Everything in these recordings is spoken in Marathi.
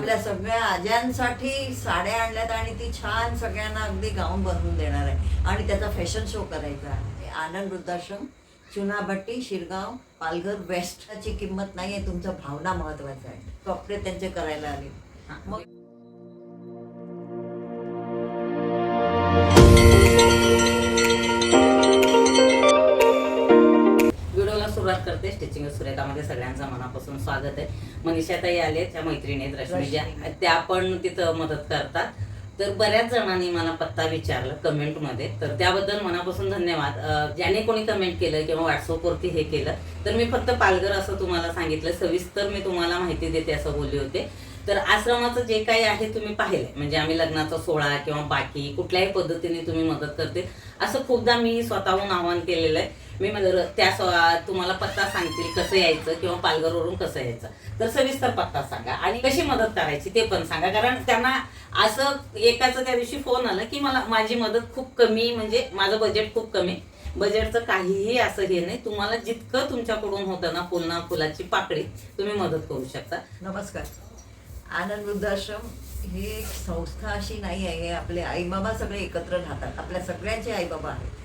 आपल्या सगळ्या आज्यांसाठी साड्या आणल्यात आणि ती छान सगळ्यांना अगदी गाऊन बनवून देणार आहे. आणि त्याचा फॅशन शो करायचा आहे. आनंद वृद्धाश्रम चुनाभट्टी शिरगाव पालघर वेस्टची किंमत नाही आहे तुमचं भावना महत्वाचं आहे कपडे त्यांचे करायला आले. मग करते. स्टिचिंग सुरेखामध्ये सगळ्यांचं मनापासून स्वागत आहे. मनीषाताई आले त्या मैत्रिणी आहेत रश्मीच्या रश्मी. त्या पण तिथं मदत करतात. तर बऱ्याच जणांनी मला पत्ता विचारला कमेंटमध्ये. तर त्याबद्दल मनापासून धन्यवाद. ज्याने कोणी कमेंट केलं किंवा व्हॉट्सअपवरती हे केलं तर मी फक्त पालघर असं तुम्हाला सांगितलं. सविस्तर मी तुम्हाला माहिती देते असं बोलले होते. तर आश्रमाचं जे काही आहे तुम्ही पाहिलंय. म्हणजे आम्ही लग्नाचा सोहळा किंवा बाकी कुठल्याही पद्धतीने तुम्ही मदत करते. असं खूपदा मी स्वतःहून आवाहन केलेलं आहे. मी म्हणजे त्या तुम्हाला पत्ता सांगतील कसं यायचं किंवा पालघरवरून कसं यायचं. तर सविस्तर पत्ता सांगा. आणि कशी मदत करायची ते पण सांगा. कारण त्यांना असं एकाचं त्या दिवशी फोन आलं की मला माझी मदत खूप कमी म्हणजे माझं बजेट खूप कमी. बजेटचं काहीही असं हे नाही. तुम्हाला जितकं तुमच्याकडून होतं ना फुलना फुलाची पाकळी तुम्ही मदत करू शकता. नमस्कार. आनंद वृद्धाश्रम ही संस्था अशी नाही आहे. हे आपले आईबाबा सगळे एकत्र राहतात. आपल्या सगळ्यांचे आईबाबा आहेत.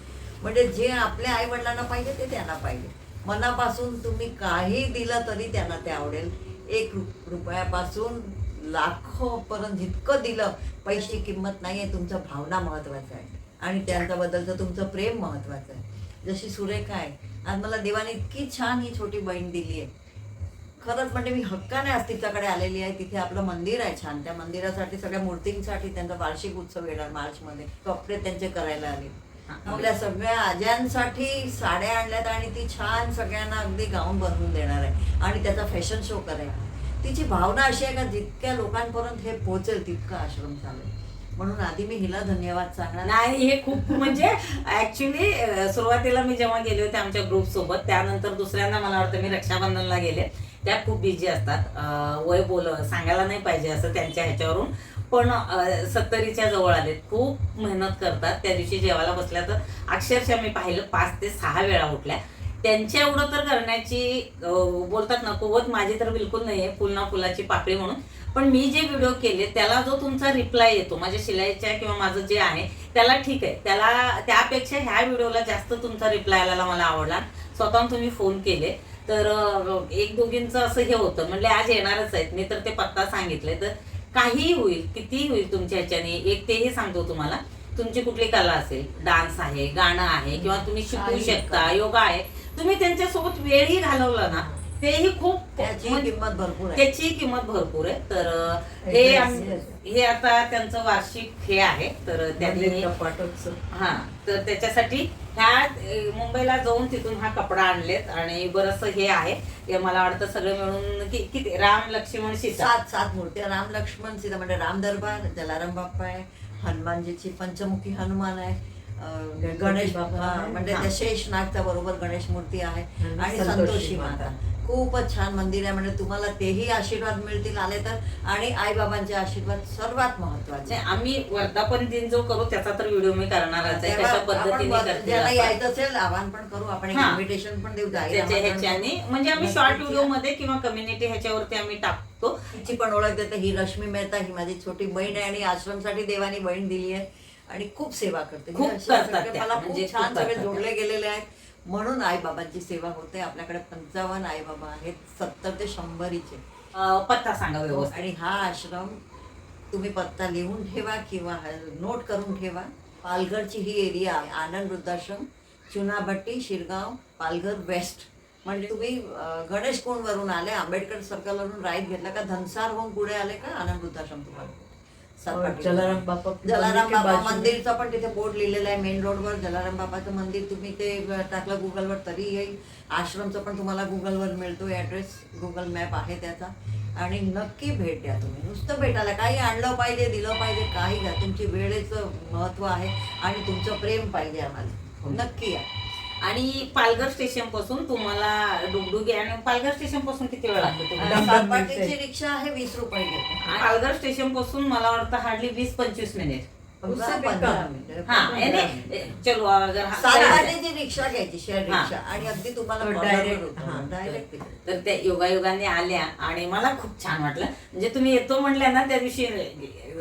म्हणजे जे आपल्या आई वडिलांना पाहिजे ते त्यांना पाहिजे. मनापासून तुम्ही काही दिलं तरी त्यांना ते आवडेल. एक रु- रुपयापासून लाखोपर्यंत जितकं दिलं पैशाची किंमत नाही आहे तुमचं भावना महत्त्वाचं आहे. आणि त्यांच्याबद्दलचं तुमचं प्रेम महत्त्वाचं आहे. जशी सुरेखा आहे आज मला देवाने इतकी छान ही छोटी बहीण दिली आहे खरंच म्हणजे मी हक्काने आज तिच्याकडे आलेली आहे. तिथे आपलं मंदिर आहे छान. त्या मंदिरासाठी सगळ्या मूर्तींसाठी त्यांचा वार्षिक उत्सव येणार मार्चमध्ये. कपडे त्यांचे करायला आले. आपल्या सगळ्या आज्यांसाठी साड्या आणल्यात आणि ती छान सगळ्यांना अगदी गाऊन बनवून देणार आहे. आणि त्याचा फॅशन शो करेल तिची भावना अशी आहे का जितक्या लोकांपर्यंत हे पोहोचेल तितकं आश्रम चालेल. म्हणून आधी मी हिला धन्यवाद सांगणार. नाही हे खूप म्हणजे ऍक्च्युली सुरुवातीला मी जेव्हा गेले होते आमच्या ग्रुप सोबत त्यानंतर दुसऱ्यांदा मला वाटतं मी रक्षाबंधनला गेले. त्या खूप बिझी असतात. वय बोल सांगायला नाही पाहिजे असं त्यांच्या ह्याच्यावरून. पण सत्तरीच्या जवळ आलेत. खूप मेहनत करतात. त्या दिवशी जेवायला बसल्या तर अक्षरशः मी पाहिलं पाच ते सहा वेळा उठल्या. त्यांच्या एवढं तर करण्याची बोलतात ना कुवत माझी तर बिलकुल नाही आहे फुलना फुलाची पाकळी म्हणून. पण मी जे व्हिडिओ केले त्याला जो तुमचा रिप्लाय येतो माझ्या शिलाईच्या किंवा माझं जे आहे त्याला ठीक आहे. त्याला त्यापेक्षा ह्या व्हिडिओला जास्त तुमचा रिप्लाय आलेला मला आवडला. स्वतःहून तुम्ही फोन केले. तर एक दोघींचं असं हे होतं. म्हणजे आज येणारच आहेत. मी तर ते पत्ता सांगितले. तर काहीही होईल कितीही होईल तुमच्या ह्याच्याने एक तेही सांगतो तुम्हाला तुमची कुठली कला असेल डान्स आहे गाणं आहे किंवा तुम्ही शिकू शकता योगा आहे तुम्ही त्यांच्यासोबत वेळही घालवला ना तेही खूप त्याची म्हणजे- किंमत भरपूर आहे. त्याची किंमत भरपूर आहे. तर हे आम- हे आता त्यांचं वार्षिक हे आहे. तर त्यांनी हा तर त्याच्यासाठी ह्या अं, मुंबईला जाऊन तिथून हा कपडा आणलेत आणि बरस हे आहे. हे मला वाटतं सगळं मिळून कि- किती? राम लक्ष्मण सीता. सात सात मूर्त्या राम लक्ष्मण सीता म्हणजे राम दरबार जलाराम बाप्पा आहे हनुमानजीची पंचमुखी हनुमान आहे. गणेश बाप्पा म्हणजे हा. त्या शेष नागच्या बरोबर गणेश मूर्ती आहे आणि संतोषी माता खूपच छान मंदिर आहे म्हणजे तुम्हाला तेही आशीर्वाद मिळतील आले तर आणि आईबाबांचे आशीर्वाद सर्वात महत्त्वाचे आम्ही वर्धापन दिन जो करू त्याचा तर व्हिडिओ मी करणारच आहे कशा पद्धतीने ज्याला. यायचं असेल आव्हान पण करू आपण. इन्व्हिटेशन पण देऊ त्याच्या ह्याच्याने. म्हणजे आम्ही शॉर्ट. व्हिडिओमध्ये किंवा कम्युनिटी ह्याच्यावरती आम्ही टाकतो तिची पण ओळख देते ही रश्मी मेहता ही माझी छोटी बहीण आहे आणि आश्रमसाठी देवानी बहीण दिली आहे आणि खूप सेवा करते. खूप हे करतात त्या, मला म्हणजे खूप छान सगळे करतात जोडले गेलेले आहेत. म्हणून आई बाबांची सेवा होते. आपल्याकडे पंचावन्न आई बाबा आहेत. सत्तर ते शंभरीचे. अं, पत्ता सांगा व्यवस्थित. आणि हा आश्रम तुम्ही पत्ता लिहून ठेवा किंवा नोट करून ठेवा. पालघरची ही एरिया आहे. आनंद वृद्धाश्रम चुनाभट्टी शिरगाव पालघर वेस्ट. म्हणजे तुम्ही अं, गणेश वरून आले आंबेडकर सर्कलवरून राईट घेतला का? धनसारहून पुढे आले का? आनंद वृद्धाश्रम तुम्हाला. जलाराम बापा जलाराम बाजू- मंदिरचा पण तिथे बोर्ड लिहिलेला आहे मेन रोडवर जलाराम बाबाचं मंदिर तुम्ही ते टाकलं गुगलवर तरी येईल. आश्रमचं पण तुम्हाला गुगलवर मिळतो ॲड्रेस गुगल मॅप आहे त्याचा. आणि नक्की भेट द्या तुम्ही. नुसतं भेटायला काही आणलं पाहिजे दिलं पाहिजे काही घ्या तुमची वेळेचं महत्त्व आहे आणि तुमचं प्रेम पाहिजे आम्हाला. नक्की या. आणि पालघर स्टेशनपासून तुम्हाला डुगडुगी आणि पालघर स्टेशनपासून किती वेळ लागतो तुम्हाला? सातपाटीची रिक्षा आहे वीस रुपये पालघर स्टेशनपासून मला वाटतं हार्डली वीस पंचवीस मिनिट उससे पंधरा. मिनिट हाँ यानी. चलो अगर हा- सातवाजेची रिक्षा घ्यायची शेअर हा. रिक्षा आणि अगदी तुम्हाला तो corner वर direct, उतरवणार. हा. Direct तिकडे. तर त्या योगायोगाने आल्या आणि मला खूप छान वाटलं म्हणजे तुम्ही येतो म्हणल्या ना त्या दिवशी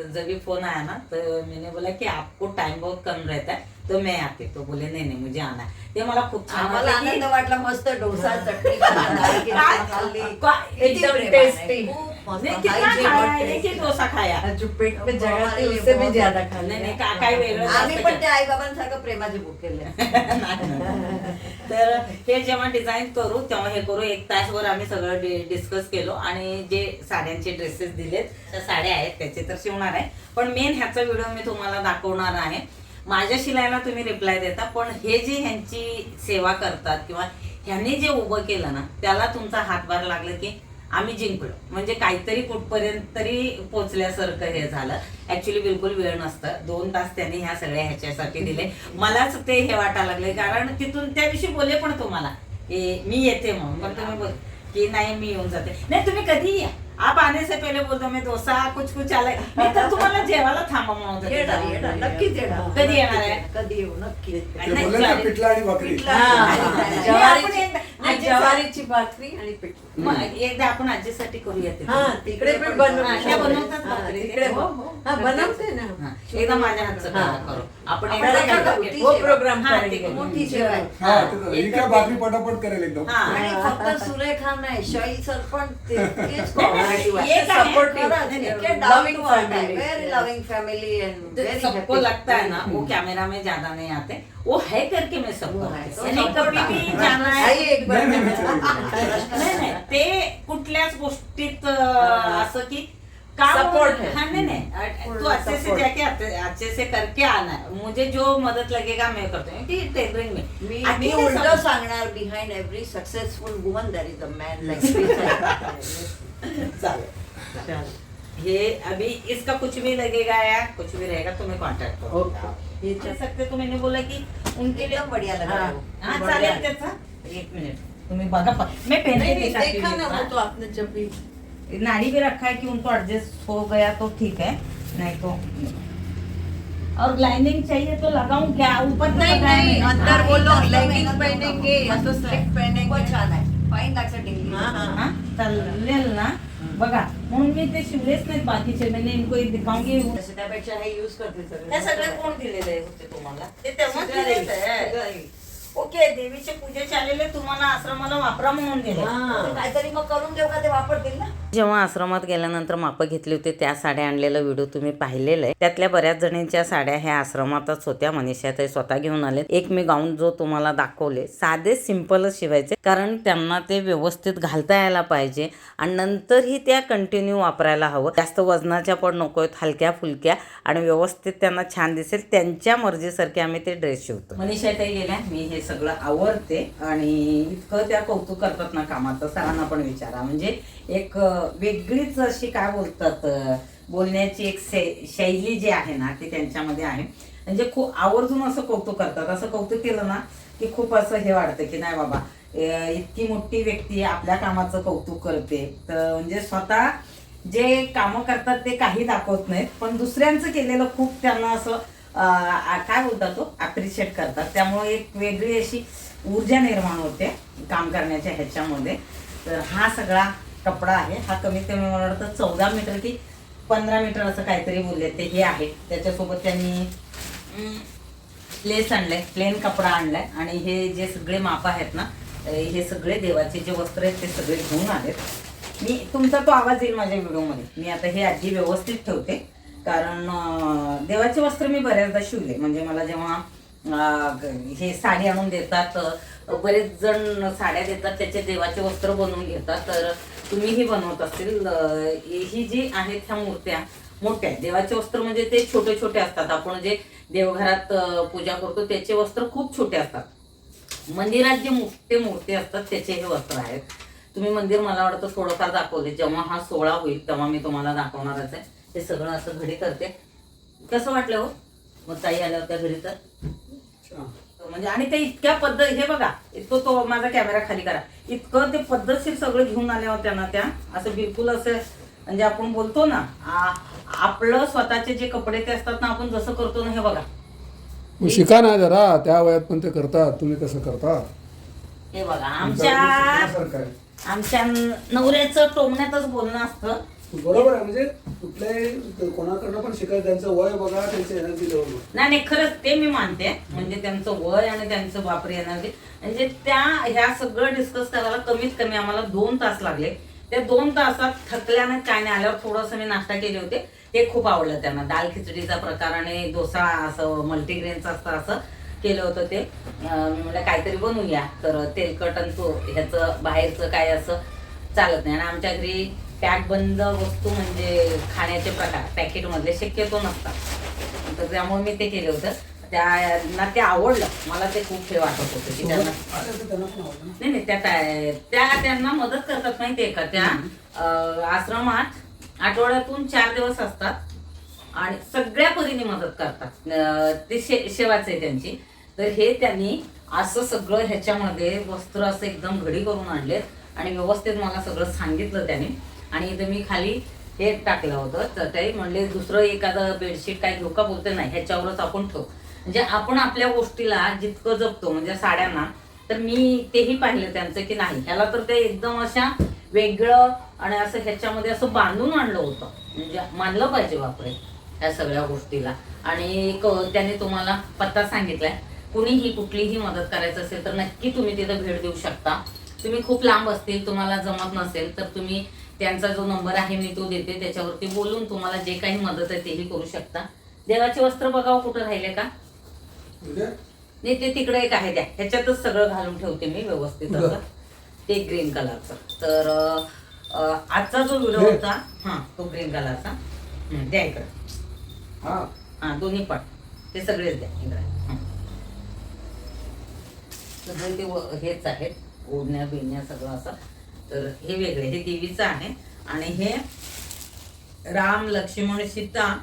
जब भी फोन आया ना तो मैंने बोला की आपको टाइम बहुत कम रहता है तो मैं आती तो बोले नहीं नहीं मुझे आना ते मला खूप छान आम्हाला वाटलं की- आनंद वाटला मस्त डोसा चटणी खाल्ली. किती एकदम. खूप. नहीं, कितना खाया एक ही. डोसा खाया. जो पेट में जगह थी उससे भी ज्यादा. खा नाही, नाही, का- वेगळं आम्ही जास्त पण त्या आईबाबांसारखं प्रेमाचे भुकेले तर हे जेव्हा डिझाईन करू तेव्हा हे करू. एक तासभर आम्ही सगळं डिस्कस केलो आणि जे साड्यांचे ड्रेसेस दिलेत त्या साड्या आहेत त्याचे तर शिवणार आहे. पण मेन ह्याचा व्हिडिओ मी तुम्हाला दाखवणार आहे. माझ्या शिलाईला तुम्ही रिप्लाय देता पण हे जे ह्यांची सेवा करतात किंवा ह्यांनी जे उभं केलं ना त्याला तुमचा हातभार लागलं की आम्ही जिंकलो. म्हणजे काहीतरी कुठपर्यंत तरी पोचल्यासारखं हे झालं. ऍक्च्युली बिलकुल वेळ नसतं. दोन तास त्यांनी ह्या सगळ्या ह्याच्यासाठी दिले. मलाच ते हे वाटायला लागले. कारण तिथून त्या दिवशी बोलले पण तुम्हाला की मी येते म्हणून. पण तुम्ही बोल की नाही मी येऊन जाते. नाही तुम्ही कधी या? आप आने से पहिले बोलतो मी डोसा कुछ कुछ आलाय मी तर तुम्हाला जेवायला थांबा म्हणून येणार येणार. नक्कीच येणार. कधी येणार आहे? कधी येऊ? नक्की. पिठला आणि हा, हा. आपण ज्वारीची भाकरी आणि पीठ मग एकदा आपण आजीसाठी करूया ते हा तिकडे पण हा, बनवतात हा, भाकरी. तिकडे हो, हो, हो. हा बनवते ना हा, एकदा माझ्या हातचं हा. करा करू आपण आपण एकदा एका काय मोठी करू? वो सेवा. प्रोग्राम हा, करेंगे मोठी. हा ही काय भाकरी पटापट करेल एकदम हा. आणि फक्त सुरेखा नाही शैल सर पण तेच नाही, नाही, एक आहे. Loving family. Very loving family सबको लगता है ना वो कैमरा में ज्यादा नहीं आते वो है करके मैं सब वो है. तो यानी support कभी भी आहे. जाना है आई एक बार नाही, ते कुठल्याच गोष्टीत अं, असं की काम Support है. हाँ नहीं नहीं पूर्ण तू अच्छे से support. जाके अच्छे- अच्छे से करके आना है मुझे जो मदद लगेगा मैं करती हूँ. कि टेलरिंग में. मी मी Actually उलट सब- सांगणार behind every successful woman there is a man like चालेल. ये अभी इसका कुछ भी लगेगा या कुछ भी रहेगा तुम्हें कांटेक्ट करो. ओके. ये चल सकते तो मैंने बोला कि उनके लिए एकदम बढ़िया लगा हाँ. हाँ बढ़िया. चालेल त्याचा एक मिनट। तुम्ही बघा प- मैं पहले नहीं ही नहीं दिखाती देखा हूँ ना इतना। वो तो आपने जब भी नाड़ी भी रखा है कि उनको एडजस्ट हो गया तो ठीक है नहीं तो और लाइनिंग चाहिए तो लगाऊं क्या ऊपर नहीं, नहीं। अंदर हा, वो लोग मेहनत पहनेंगे, तो slip पहनेंगे. खूपच छान आहे फाईन लागतं टिंगली हाँ, हाँ. हा? चालेल ना बघा म्हणून मी ते शिवलेच नाहीत बाकीचे म्हणजे इनको एक दिखाऊंगी तसं त्यापेक्षा हे यूज करते त्या सगळे कोण दिलेले होते तुम्हाला ते तेव्हा सगळं सगळं आहे. ओके देवीचे पूजेचे आलेले तुम्हाला आश्रमाला वापरा म्हणून दिले. काहीतरी मग करून देऊ का ते वापरतील ना जेव्हा आश्रमात गेल्यानंतर मापं घेतली होती त्या साड्या आणलेला व्हिडिओ तुम्ही पाहिलेला आहे त्यातल्या बऱ्याच जणींच्या साड्या ह्या आश्रमातच होत्या मनीषा ते स्वतः घेऊन आले एक मी गाऊन जो तुम्हाला दाखवले साधे सिंपलच शिवायचे कारण त्यांना ते व्यवस्थित घालता यायला पाहिजे आणि नंतरही त्या कंटिन्यू वापरायला हवं. जास्त वजनाच्या पण नको आहेत हलक्या फुलक्या आणि व्यवस्थित त्यांना छान दिसेल. त्यांच्या मर्जीसारखे आम्ही ते ड्रेस शिवतो. मनीषा ते गेल्या मी हे सगळं आवडते आणि इतकं त्या कौतुक करतात ना कामाचं सरांना पण विचारा. म्हणजे एक वेगळीच अशी काय बोलतात बोलण्याची एक शै- शैली जी आहे ना ती त्यांच्यामध्ये आहे. म्हणजे खूप आवर्जून असं कौतुक करतात. असं कौतुक केलं ना की खूप असं हे वाटतं की नाही बाबा इतकी मोठी व्यक्ती आपल्या कामाचं कौतुक करते. तर म्हणजे स्वतः जे कामं करतात ते काही दाखवत नाहीत पण दुसऱ्यांचं केलेलं खूप त्यांना असं काय बोलतात तो? अप्रिशिएट करतात. त्यामुळे एक वेगळी अशी ऊर्जा निर्माण होते काम करण्याच्या ह्याच्यामध्ये. तर हा सगळा कपडा आहे. हा कमीत कमी मला वाटतं चौदा मीटर की पंधरा मीटर असं काहीतरी बोलले ते हे आहे. त्याच्यासोबत त्यांनी लेस आणलंय. प्लेन कपडा आणलाय. आणि हे जे सगळे माप आहेत ना हे सगळे देवाचे जे वस्त्र आहेत ते सगळे घेऊन आलेत. मी तुमचा तो आवाज येईल माझ्या व्हिडिओमध्ये. मी आता हे आधी व्यवस्थित ठेवते. कारण देवाचे वस्त्र मी बऱ्याचदा शिवले. म्हणजे मला जेव्हा हे साडी आणून देतात बरेच जण साड्या देतात त्याचे देवाचे वस्त्र बनवून घेतात. तर तुम्हीही बनवत असतील ही जी आहेत ह्या मूर्त्या मोठ्या. आहेत. देवाचे वस्त्र म्हणजे ते छोटे छोटे असतात. आपण जे देवघरात पूजा करतो त्याचे वस्त्र खूप छोटे असतात. मंदिरात जे मोठे मूर्ती असतात त्याचे हे वस्त्र आहेत. तुम्ही मंदिर मला वाटतं थोडंफार दाखवले. जेव्हा हा सोहळा होईल तेव्हा मी तुम्हाला दाखवणारच आहे. हे सगळं असं घडी करते. कसं वाटलं हो? मग ताई आल्या होत्या घरी तर म्हणजे आणि ते इतक्या पद्धत हे बघा इतकं तो माझा कॅमेरा खाली करा. इतकं ते पद्धतशीर सगळं घेऊन आल्या होत्या ना त्या. असं बिलकुल असं म्हणजे आपण बोलतो ना आपलं स्वतःचे जे कपडे ते असतात ना आपण जसं करतो ना हे बघा. शिका ना जरा त्या वयात पण ते करतात तुम्ही कसं करता हे बघा आमच्या. आमच्या नवऱ्याचं टोमण्यातच बोलणं असतं. बरोबर आहे म्हणजे कुठल्याही कोणाकडनं पण शिकायचं त्यांचं वय बघा त्यांचं एनर्जी लेवल नाही नाही खरंच ते मी मानते. म्हणजे त्यांचं वय आणि त्यांचं बापरे एनर्जी म्हणजे त्या ह्या सगळं डिस्कस करायला कमीत कमी आम्हाला दोन तास लागले. त्या दोन तासात थकल्यानं काय नाही आल्यावर थोडंसं मी नाश्ता केले होते. ते खूप आवडलं त्यांना. दाल खिचडीचा प्रकार आणि डोसा असं मल्टीग्रेनचं असतं असं केलं होतं ते. अं, म्हणलं काहीतरी बनवूया. तर तेलकट आणि तो ह्याचं बाहेरचं काय असं चालत नाही. आणि आमच्या घरी पॅक बंद वस्तू म्हणजे खाण्याचे प्रकार पॅकेटमधले शक्यतो नसतात. तर त्यामुळे मी ते केलं होतं. त्यांना ते आवडलं. मला ते खूप हे वाटत होतं की त्यांना नाही नाही त्या काय त्या त्यांना मदत करतात माहितीये का? त्या आश्रमात आठवड्यातून चार दिवस असतात आणि सगळ्या परीने मदत करतात. ते शे सेवाच आहे त्यांची. तर हे त्यांनी असं सगळं ह्याच्यामध्ये वस्त्र असं एकदम घडी करून आणलेत आणि व्यवस्थित मला सगळं सांगितलं त्याने. आणि इथं मी खाली हे टाकलं होतं. ते म्हणले दुसरं एखादं बेडशीट काय घेऊ का बोलते नाही ह्याच्यावरच आपण ठेवू. म्हणजे आपण आपल्या गोष्टीला जितकं जपतो म्हणजे साड्यांना तर मी तेही पाहिलं त्यांचं की नाही. ह्याला तर ते एकदम अशा वेगळं आणि असं ह्याच्यामध्ये असं बांधून आणलं होतं. म्हणजे मानलं पाहिजे बापरे ह्या सगळ्या गोष्टीला. आणि त्याने तुम्हाला पत्ता सांगितलाय कुणीही कुठलीही मदत करायचं असेल तर नक्की तुम्ही तिथं भेट देऊ शकता. तुम्ही खूप लांब असतील तुम्हाला जमत नसेल तर तुम्ही त्यांचा जो नंबर आहे मी तो देते त्याच्यावरती बोलून तुम्हाला जे काही मदत आहे तेही करू शकता. देवाचे वस्त्र बघावं कुठं राहिले का? नाही ते तिकडे एक आहे त्या. ह्याच्यातच सगळं घालून ठेवते मी व्यवस्थित. असं. ते ग्रीन कलरचं. तर अं, आजचा जो व्हिडिओ हे? होता हा तो ग्रीन कलरचा. हं, द्या इकडे. हा. हा दोन्ही पण. ते सगळेच द्या इकडे. हं. सगळे ते व- हेच आहेत. ओढण्या बिडण्या सगळं असं. तर हे वेगळे हे देवीचं आहे. आणि हे राम लक्ष्मण सीता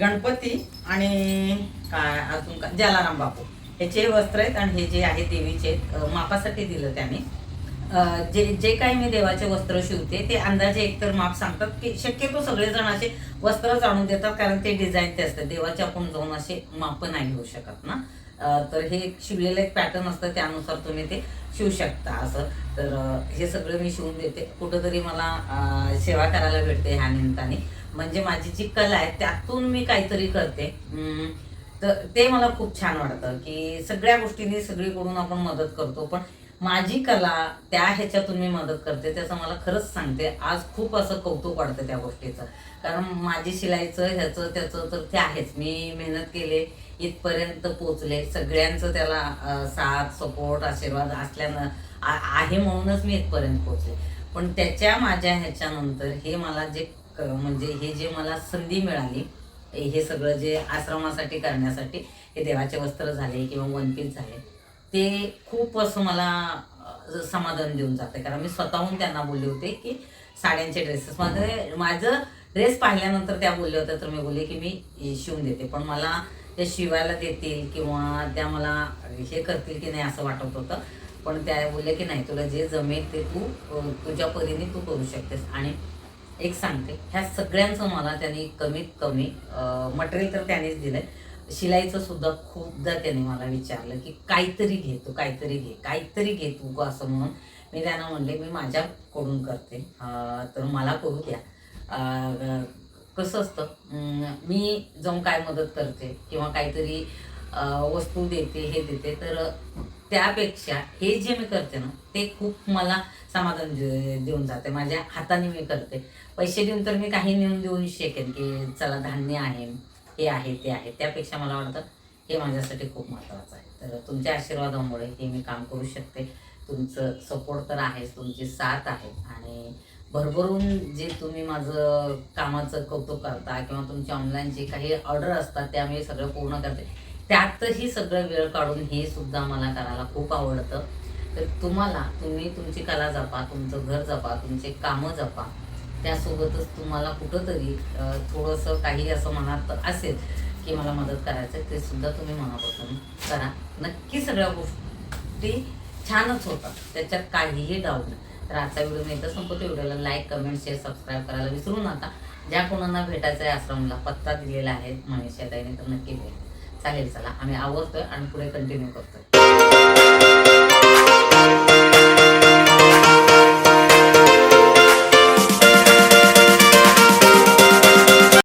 गणपती आणि काय अजून का जलाराम बापू. ह्याचे वस्त्र आहेत आणि हे जे आहे देवीचे मापासाठी दिलं त्याने. जे जे काही मी देवाचे वस्त्र शिवते ते अंदाजे एकतर माप सांगतात की शक्यतो सगळेजण असे वस्त्र आणून देतात कारण ते डिझाईन ते असते देवाचे आपण जाऊन असे माप नाही घेऊ शकत ना. तर हे शिवलेलं एक पॅटर्न असतं त्यानुसार तुम्ही ते शिवू शकता असं. तर हे सगळं मी शिवून देते. कुठंतरी मला सेवा करायला भेटते ह्या निमित्ताने. म्हणजे माझी जी कला आहे त्यातून मी काहीतरी करते. अं, तर ते मला खूप छान वाटतं की सगळ्या गोष्टींनी सगळीकडून आपण मदत करतो. पण माझी कला त्या ह्याच्यातून मी मदत करते त्याचं मला खरंच सांगते. आज खूप असं कौतुक वाटतं त्या गोष्टीचं. कारण माझी शिलाईचं ह्याचं त्याचं तर ते आहेच. मी मेहनत केले इथपर्यंत पोचले. सगळ्यांचं त्याला साथ सपोर्ट आशीर्वाद असल्यानं आ- आहे म्हणूनच मी इथपर्यंत पोचले. पण त्याच्या माझ्या ह्याच्यानंतर हे मला जे क- म्हणजे हे जे मला संधी मिळाली हे सगळं जे आश्रमासाठी करण्यासाठी हे देवाचे वस्त्र झाले किंवा वनपीस झाले ते खूप असं मला समाधान देऊन जाते. कारण मी स्वतःहून त्यांना बोलले होते की साड्यांचे ड्रेसेस माझं माझं ड्रेस पाहिल्यानंतर त्या बोलल्या होत्या तर मी बोलले की मी शिवून देते. पण मला ते शिवायला देतील किंवा त्या मला हे करतील की नाही असं वाटत होतं. पण त्या बोलले की नाही तुला जे जमेल ते तू तुझ्या परीने तू करू शकतेस. आणि एक सांगते ह्या सगळ्यांचं मला त्यांनी कमीत कमी मटेरियल तर त्यानेच आहे शिलाईचं सुद्धा खूपदा त्याने मला विचारलं की काहीतरी घे तू काहीतरी घे काहीतरी घे तू असं म्हणून. मी त्यांना म्हणले मी माझ्याकडून करते. तर मला करू द्या. कसं असतं मी जाऊन काय मदत करते किंवा काहीतरी वस्तू देते हे देते तर त्यापेक्षा हे जे मी करते ना ते खूप मला समाधान दे- देऊन जाते. माझ्या हाताने मी करते. पैसे देऊन तर मी काही नेऊन देऊ शकेन की चला धान्य आहे. हे आहे ते आहे. त्यापेक्षा मला वाटतं हे माझ्यासाठी खूप महत्त्वाचं आहे. तर तुमच्या आशीर्वादामुळे हे मी काम करू शकते. तुमचं सपोर्ट तर आहेच तुमची साथ आहे. आणि भरभरून जे तुम्ही माझं कामाचं कौतुक करता किंवा तुमची ऑनलाईन जे काही ऑर्डर असतात त्या मी सगळं पूर्ण करते. त्यातही सगळं वेळ काढून हे सुद्धा मला करायला खूप आवडतं. तर तुम्हाला तुम्ही तुमची कला जपा तुमचं घर जपा तुमचे कामं जपा. त्यासोबतच तुम्हाला कुठंतरी थोडंसं काही असं मनात असेल की मला मदत करायचं आहे, ते सुद्धा तुम्ही मनापासून करा. नक्की सगळ्या गोष्टी छानच होतात. त्याच्यात काहीही डाऊट नाही. तर आजचा व्हिडिओ मी इथं संपवतो. व्हिडिओला लाईक कमेंट शेअर सबस्क्राईब करायला विसरू नका. ज्या कोणाला भेटायचं आहे आश्रमला पत्ता दिलेला आहे मनीषा ताईने तर नक्की भेट. चालेल चला. आम्ही आवरतोय आणि पुढे कंटिन्यू करतोय.